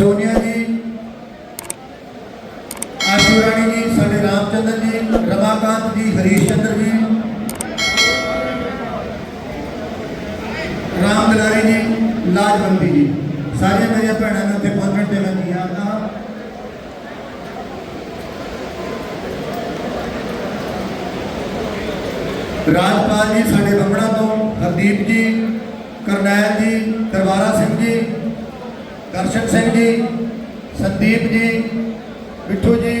ਸੋਨੀਆ ਜੀ ਆਸ਼ੂ ਰਾਣੀ ਜੀ ਸਾਡੇ ਰਾਮਚੰਦਰ ਜੀ ਰਮਾਕਾਂਤ ਜੀ ਹਰੀਸ਼ ਚੰਦਰ ਜੀ ਰਾਮ ਦੁਲਾਰੀ ਜੀ ਲਾਜਵੰਤੀ ਜੀ ਸਾਰੀਆਂ ਮੇਰੀਆਂ ਭੈਣਾਂ ਨੂੰ ਉੱਥੇ ਪਹੁੰਚਣ ਤੇ ਮੈਂ ਜੀ ਆਖਦਾ ਰਾਜਪਾਲ ਜੀ ਸਾਡੇ ਬੰਬੜਾ ਤੋਂ ਹਰਦੀਪ ਜੀ ਕਰਨੈਲ ਜੀ ਦਰਬਾਰਾ ਸਿੰਘ ਜੀ ਦਰਸ਼ਨ ਸਿੰਘ ਜੀ, ਸੰਦੀਪ ਜੀ ਬਿੱਠੂ ਜੀ,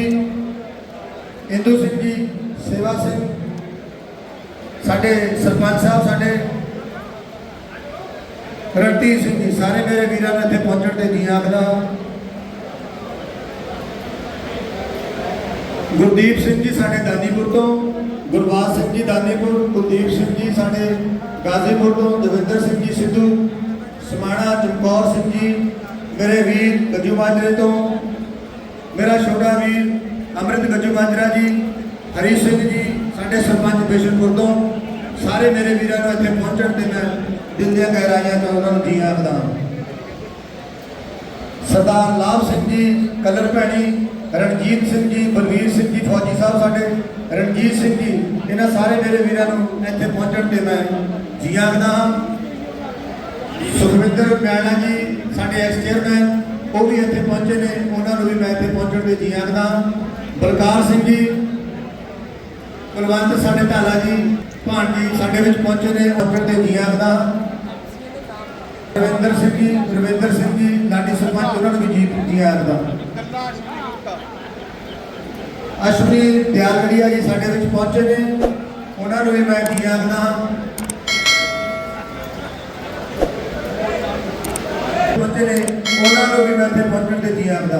ਇੰਦੂ ਸਿੰਘ ਜੀ, ਸੇਵਾ ਸਿੰਘ, ਸਾਡੇ ਸਰਪੰਚ ਸਾਹਿਬ, ਸਾਡੇ ਰਣਧੀਰ ਸਿੰਘ ਜੀ, ਸਾਰੇ ਮੇਰੇ ਵੀਰਾਂ ਨੂੰ ਇੱਥੇ ਪਹੁੰਚਣ ਤੇ ਜੀ ਆਖਦਾ ਗੁਰਦੀਪ ਸਿੰਘ ਜੀ ਸਾਡੇ ਦਾਨੀਪੁਰ ਤੋਂ, ਗੁਰਬਾਜ ਸਿੰਘ ਜੀ ਦਾਨੀਪੁਰ, ਕੁਲਦੀਪ ਸਿੰਘ ਜੀ ਸਾਡੇ ਗਾਜ਼ੀਪੁਰ ਤੋਂ, ਦਵਿੰਦਰ ਸਿੰਘ ਜੀ ਸਿੱਧੂ, ਸਮਾਣਾ ਚਮਕੌਰ ਸਿੰਘ ਜੀ ਮੇਰੇ ਵੀਰ ਗੱਜੂ ਮਾਜਰੇ ਤੋਂ, ਮੇਰਾ ਛੋਟਾ ਵੀਰ ਅੰਮ੍ਰਿਤ ਗੱਜੂ ਮਾਜਰਾ ਜੀ, ਹਰੀ ਸਿੰਘ ਜੀ, ਸਾਡੇ ਸਰਪੰਚ ਬੇਸ਼ਨਪੁਰ ਤੋਂ, ਸਾਰੇ ਮੇਰੇ ਵੀਰਾਂ ਨੂੰ ਇੱਥੇ ਪਹੁੰਚਣ ਤੇ ਮੈਂ ਦਿਲ ਦੀਆਂ ਗਹਿਰਾਈਆਂ ਤੋਂ ਉਹਨਾਂ ਨੂੰ ਜੀ ਆਖਦਾ ਹਾਂ ਸਰਦਾਰ ਲਾਭ ਸਿੰਘ ਜੀ, ਕਲਰ ਭੈਣੀ, ਰਣਜੀਤ ਸਿੰਘ ਜੀ, ਬਲਵੀਰ ਸਿੰਘ ਜੀ, ਫੌਜੀ ਸਾਹਿਬ ਸਾਡੇ, ਰਣਜੀਤ ਸਿੰਘ ਜੀ, ਇਹਨਾਂ ਸਾਰੇ ਮੇਰੇ ਵੀਰਾਂ ਨੂੰ ਇੱਥੇ ਪਹੁੰਚਣ ਤੇ ਮੈਂ ਜੀ ਆਖਦਾ ਹਾਂ ਸੁਖਵਿੰਦਰ ਪਿਆਣਾ ਜੀ ਸਾਡੇ ਐਕਸ ਚੇਅਰਮੈਨ ਉਹ ਵੀ ਇੱਥੇ ਪਹੁੰਚੇ ਨੇ, ਉਹਨਾਂ ਨੂੰ ਵੀ ਮੈਂ ਇੱਥੇ ਪਹੁੰਚਣ ਤੇ ਜੀ ਆਖਦਾ ਬਲਕਾਰ ਸਿੰਘ ਜੀ, ਕੁਲਵੰਤ ਸਾਡੇ ਢਾਲਾ ਜੀ ਭਾਂਜੀ ਸਾਡੇ ਵਿੱਚ ਪਹੁੰਚੇ ਨੇ ਪਹੁੰਚਣ ਤੇ ਜੀ ਆਖਦਾ ਰਵਿੰਦਰ ਸਿੰਘ ਜੀ, ਰਵਿੰਦਰ ਸਿੰਘ ਜੀ, ਲਾਡੀ ਸਰਪੰਚ, ਉਹਨਾਂ ਨੂੰ ਵੀ ਜੀ ਜੀ ਆਖਦਾ ਅਸ਼ਵਨੀ ਦਿਆਲਗੜੀਆ ਜੀ ਸਾਡੇ ਵਿੱਚ ਪਹੁੰਚੇ ਨੇ, ਉਹਨਾਂ ਨੂੰ ਵੀ ਮੈਂ ਜੀ ਆਖਦਾ ਪਹੁੰਚੇ ਨੇ, ਉਹਨਾਂ ਨੂੰ ਵੀ ਮੈਂ ਇੱਥੇ ਪਹੁੰਚਣ ਤੇ ਜੀ ਆਖਦਾ।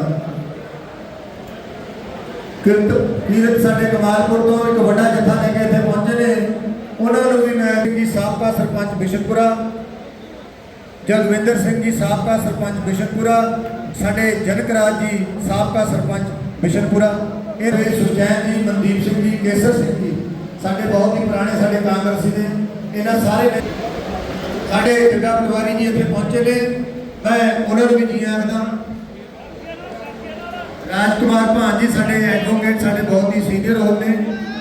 ਕਿਰਤ ਕੀਰਤ ਸਾਡੇ ਕਮਾਲਪੁਰ ਤੋਂ ਇੱਕ ਵੱਡਾ ਜਥਾ ਲੈ ਕੇ ਇੱਥੇ ਪਹੁੰਚੇ ਨੇ। ਉਹਨਾਂ ਨੂੰ ਵੀ ਮੈਂ ਜੀ ਸਾਬਕਾ ਸਰਪੰਚ ਬਿਸ਼ਨਪੁਰਾ, ਜਗਵਿੰਦਰ ਸਿੰਘ ਜੀ ਸਾਬਕਾ ਸਰਪੰਚ ਬਿਸ਼ਨਪੁਰਾ, ਸਾਡੇ ਜਨਕ ਰਾਜ ਜੀ ਸਾਬਕਾ ਸਰਪੰਚ ਬਿਸ਼ਨਪੁਰਾ, ਇਹ ਵੇ ਸੁਚੈਨ ਜੀ, ਮਨਦੀਪ ਸਿੰਘ ਜੀ, ਕੇਸਰ ਸਿੰਘ ਜੀ, ਸਾਡੇ ਬਹੁਤ ਹੀ ਪੁਰਾਣੇ ਸਾਡੇ ਕਾਂਗਰਸੀ ਨੇ, ਇਹਨਾਂ ਸਾਰੇ ਸਾਡੇ ਜੱਗਾ ਪਟਵਾਰੀ ਜੀ ਇੱਥੇ ਪਹੁੰਚੇ ਨੇ। ਮੈਂ ਉਹਨਾਂ ਨੂੰ ਵੀ ਜੀ ਆਖਦਾ। ਰਾਜਕੁਮਾਰ ਭਾਨ ਜੀ ਸਾਡੇ ਐਡਵੋਕੇਟ ਸਾਡੇ ਬਹੁਤ ਹੀ ਸੀਨੀਅਰ ਹੋ ਨੇ।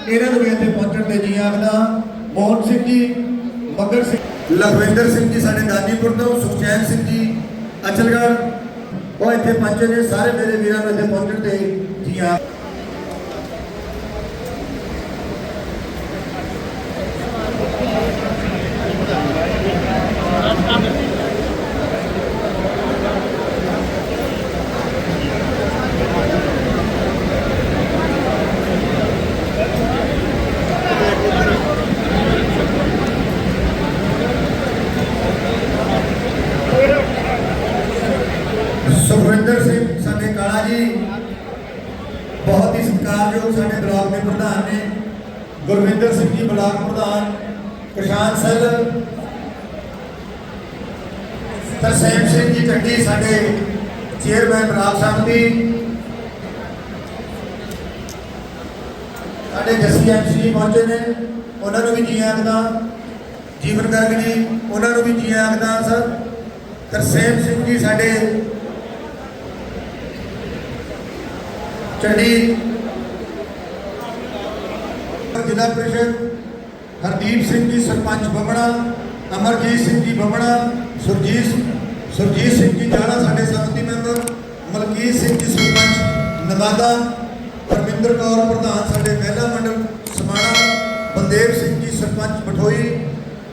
ਇਹਨਾਂ ਨੂੰ ਵੀ ਇੱਥੇ ਪਹੁੰਚਣ ਤੇ ਜੀ ਆਖਦਾ। ਮੋਹਨ ਸਿੰਘ ਜੀ ਮਗਰ ਸਿੰਘ ਲਖਵਿੰਦਰ ਸਿੰਘ ਜੀ ਸਾਡੇ ਦਾਨੀਪੁਰ ਤੋਂ, ਸੁਖਚੈਨ ਸਿੰਘ ਜੀ, ਅਚਲਗੜ੍ਹ। ਉਹ ਇੱਥੇ ਪਹੁੰਚੇ ਨੇ, ਸਾਰੇ ਮੇਰੇ ਵੀਰਾਂ ਨੂੰ ਇੱਥੇ ਪਹੁੰਚਣ ਤੇ ਜੀ ਆ ਸੁਖਵਿੰਦਰ ਸਿੰਘ ਸਾਡੇ ਕਾਲਾ ਜੀ ਬਹੁਤ ਹੀ ਸਾਡੇ ਬਲਾਕ ਦੇ ਪ੍ਰਧਾਨ ਨੇ ਗੁਰਵਿੰਦਰ ਸਿੰਘ ਜੀ ਬਲਾਕ ਪ੍ਰਧਾਨ, ਕਿਸਾਨ ਸੈਲ, ਤਰਸੇਮ ਸਿੰਘ ਜੀ ਟੱਡੀ ਸਾਡੇ ਚੇਅਰਮੈਨ ਬਲਾਕ ਸੰਮਤੀ ਸਾਡੇ ਜੱਸੀ ਐਮਸੀ ਜੀ ਪਹੁੰਚੇ ਨੇ, ਉਹਨਾਂ ਨੂੰ ਵੀ ਜੀ ਆਖਦਾ, ਜੀਵਨ ਗਰਗ ਜੀ, ਉਹਨਾਂ ਨੂੰ ਵੀ ਜੀ ਆਖਦਾ ਸਰ। ਤਰਸੇਮ ਸਿੰਘ ਜੀ ਸਾਡੇ ਚੰਡੀ ਜ਼ਿਲ੍ਹਾ ਪ੍ਰੀਸ਼ਦ ਹਰਦੀਪ ਸਿੰਘ ਜੀ ਸਰਪੰਚ ਬੰਬੜਾ ਅਮਰਜੀਤ ਸਿੰਘ ਜੀ ਬੰਬੜਾ ਸੁਰਜੀਤ ਸੁਰਜੀਤ ਸਿੰਘ ਜੀ ਜਾਣਾ ਸਾਡੇ ਸੰਮਤੀ ਮੈਂਬਰ ਮਲਕੀਤ ਸਿੰਘ ਜੀ ਸਰਪੰਚ ਨਵਾਦਾ ਪਰਮਿੰਦਰ ਕੌਰ ਪ੍ਰਧਾਨ ਸਾਡੇ ਮਹਿਲਾ ਮੰਡਲ ਸਮਾਣਾ ਬਲਦੇਵ ਸਿੰਘ ਜੀ ਸਰਪੰਚ ਬਠੋਈ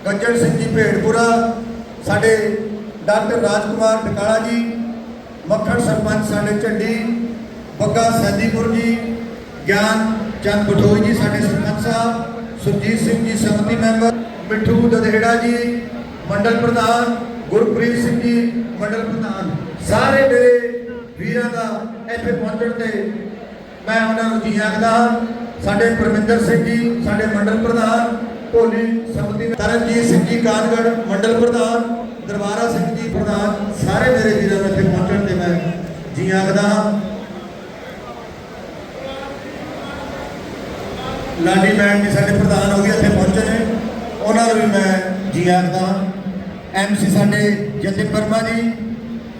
ਗੱਜਣ ਸਿੰਘ ਜੀ ਭੇੜਪੁਰਾ ਸਾਡੇ ਡਾਕਟਰ ਰਾਜਕੁਮਾਰ ਟਕਾਲਾ ਜੀ ਮੱਖਣ ਸਰਪੰਚ ਸਾਡੇ ਝੰਡੀ ਬੱਗਾ ਸੈਦੀਪੁਰ ਜੀ ਗਿਆਨ ਚੰਦ ਬਠੋਈ ਜੀ, ਸਾਡੇ ਸਰਪੰਚ ਸਾਹਿਬ, ਸੁਰਜੀਤ ਸਿੰਘ ਜੀ, ਸੰਮਤੀ ਮੈਂਬਰ, ਮਿੱਠੂ ਦਦੇੜਾ ਜੀ, ਮੰਡਲ ਪ੍ਰਧਾਨ, ਗੁਰਪ੍ਰੀਤ ਸਿੰਘ ਜੀ, ਮੰਡਲ ਪ੍ਰਧਾਨ, ਸਾਰੇ ਮੇਰੇ ਵੀਰਾਂ ਦਾ ਇੱਥੇ ਪਹੁੰਚਣ ਤੇ ਮੈਂ ਉਹਨਾਂ ਨੂੰ ਜੀ ਆਖਦਾ ਹਾਂ, ਸਾਡੇ ਪਰਮਿੰਦਰ ਸਿੰਘ ਜੀ, ਸਾਡੇ ਮੰਡਲ ਪ੍ਰਧਾਨ, ਭੋਲੀ ਸੰਮਤੀ ਤਰਨਜੀਤ ਸਿੰਘ ਜੀ, ਕਾਨਗੜ, ਮੰਡਲ ਪ੍ਰਧਾਨ, ਦਰਬਾਰਾ ਸਿੰਘ ਜੀ ਪ੍ਰਧਾਨ, ਸਾਰੇ ਮੇਰੇ ਵੀਰਾਂ ਨੂੰ ਇੱਥੇ ਪਹੁੰਚਣ ਤੇ ਮੈਂ ਜੀ ਆਖਦਾ ਹਾਂ ਲਾਡੀ ਮੈਮ ਜੀ ਸਾਡੇ ਪ੍ਰਧਾਨ ਹੋ ਗਏ ਇੱਥੇ ਪਹੁੰਚੇ ਨੇ ਉਹਨਾਂ ਨੂੰ ਵੀ ਮੈਂ ਜੀ ਹਾਂ ਐਮਸੀ ਸਾਡੇ ਜਤਿਨ ਵਰਮਾ ਜੀ,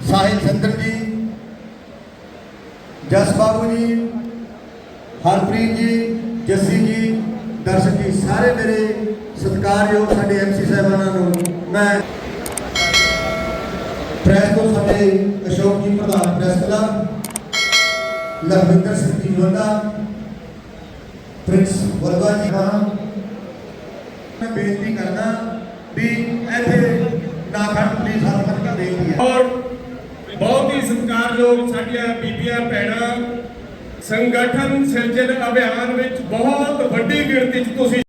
ਸਾਹਿਲ ਸੰਦਰ ਜੀ, ਜਸ ਬਾਬੂ ਜੀ, ਹਰਪ੍ਰੀਤ ਜੀ, ਜੱਸੀ ਜੀ ਦਰਸ਼ਕ ਜੀ, ਸਾਰੇ ਮੇਰੇ ਸਤਿਕਾਰਯੋਗ ਸਾਡੇ ਐਮਸੀ ਸਾਹਿਬਾਨਾਂ ਨੂੰ ਮੈਂ ਪ੍ਰੈਸ ਤੋਂ ਸਾਡੇ ਅਸ਼ੋਕ ਜੀ ਪ੍ਰਧਾਨ press club, Lakhwinder Singh ji ਵੰਡਾ, Prince ਵਰਗਾ ਜੀ ਹਾਂ ਮੈਂ ਬੇਨਤੀ ਕਰਦਾ ਵੀ ਇੱਥੇ ਨਾ ਖੜ ਪਲੀਜ਼ ਹੱਥ ਖੜ ਬੇਨਤੀ ਹੈ ਔਰ ਬਹੁਤ ਹੀ ਸਤਿਕਾਰਯੋਗ ਸਾਡੀਆਂ ਬੀਬੀਆਂ ਭੈਣਾਂ, ਸੰਗਠਨ ਸਿਰਜਣ ਅਭਿਆਨ ਵਿੱਚ ਬਹੁਤ ਵੱਡੀ ਗਿਣਤੀ 'ਚ ਤੁਸੀਂ